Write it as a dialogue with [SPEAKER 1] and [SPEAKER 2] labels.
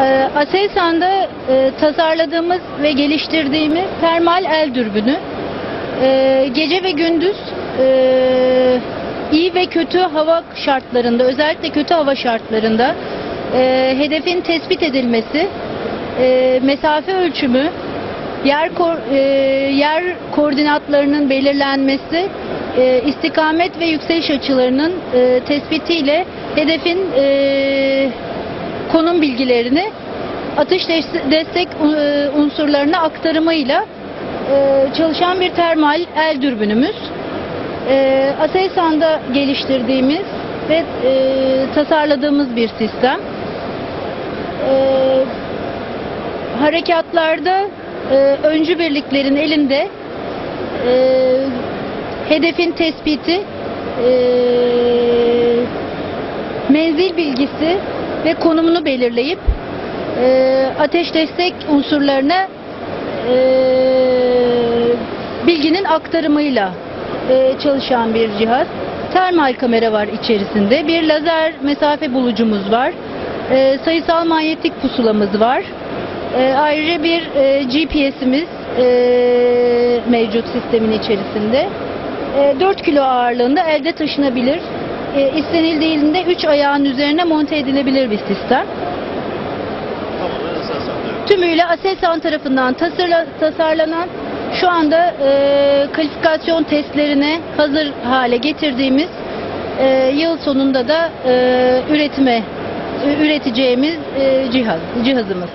[SPEAKER 1] Ee, Aselsan'da e, tasarladığımız ve geliştirdiğimiz termal el dürbünü. Ee, gece ve gündüz e, iyi ve kötü hava şartlarında, özellikle kötü hava şartlarında e, hedefin tespit edilmesi, mesafe ölçümü, yer yer koordinatlarının belirlenmesi, istikamet ve yükseliş açılarının tespitiyle hedefin e, konum bilgilerini atış des- destek e, unsurlarına aktarımıyla e, çalışan bir termal el dürbünümüz. E, Aselsan'da geliştirdiğimiz ve tasarladığımız bir sistem. Harekatlarda öncü birliklerin elinde hedefin tespiti, menzil bilgisi ve konumunu belirleyip e, ateş destek unsurlarına e, bilginin aktarımıyla e, çalışan bir cihaz. Termal kamera var içerisinde. Bir lazer mesafe bulucumuz var. E, sayısal manyetik pusulamız var. E, ayrıca bir e, GPS'imiz e, mevcut sistemin içerisinde. E, 4 kilo ağırlığında elde taşınabilir. E, istenildiğinde 3 ayağın üzerine monte edilebilir bir sistem. Tümüyle Aselsan tarafından tasarla- tasarlanan şu anda e, kalifikasyon testlerine hazır hale getirdiğimiz e, yıl sonunda da e, üretime e, üreteceğimiz e, cihaz cihazımız.